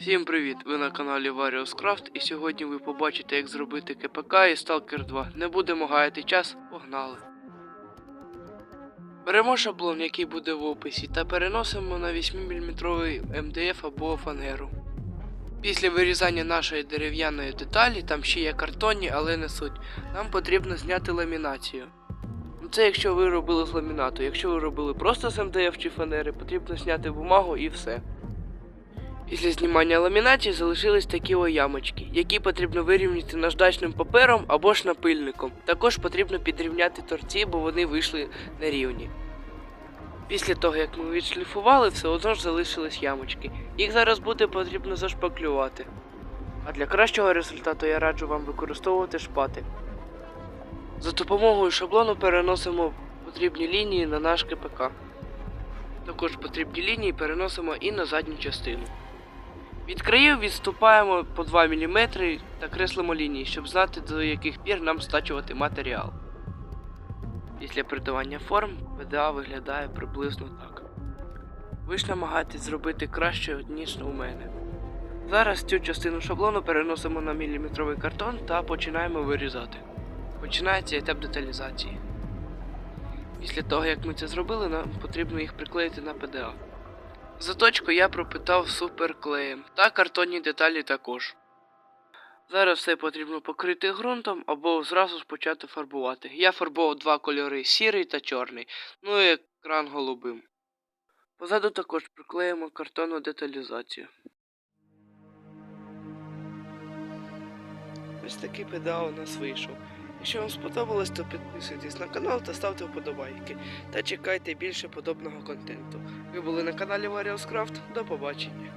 Всім привіт! Ви на каналі Various Craft і сьогодні ви побачите, як зробити КПК і Stalker 2. Не будемо гаяти час, погнали. Беремо шаблон, який буде в описі, та переносимо на 8-мм МДФ або фанеру. Після вирізання нашої дерев'яної деталі, там ще є картонні, але не суть, нам потрібно зняти ламінацію. Ну, Це якщо ви робили з ламінату. Якщо ви робили просто з МДФ чи фанери, потрібно зняти бумагу і все. Після знімання ламінації залишились такі о ямочки, які потрібно вирівняти наждачним папером або ж напильником. Також потрібно підрівняти торці, бо вони вийшли нерівні. Після того, як ми відшліфували, все одно ж залишились ямочки. Їх зараз буде потрібно зашпаклювати. А для кращого результату я раджу вам використовувати шпати. За допомогою шаблону переносимо потрібні лінії на наш КПК. Також потрібні лінії переносимо і на задню частину. Від країв відступаємо по 2 мм та креслимо лінії, щоб знати, до яких пір нам стачувати матеріал. Після придавання форм ПДА виглядає приблизно так. Ви ж намагаєтесь зробити краще, ніж у мене. Зараз цю частину шаблону переносимо на міліметровий картон та починаємо вирізати. Починається етап деталізації. Після того, як ми це зробили, нам потрібно їх приклеїти на ПДА. Заточку я пропитав суперклеєм та картонні деталі також. Зараз все потрібно покрити ґрунтом або зразу почати фарбувати. Я фарбував два кольори сірий та чорний, ну і екран голубим. Позаду також приклеїмо картонну деталізацію. Ось такий педал у нас вийшов. Якщо вам сподобалось, то підписуйтесь на канал та ставте вподобайки. Та чекайте більше подобного контенту. Ви були на каналі Craft. До побачення.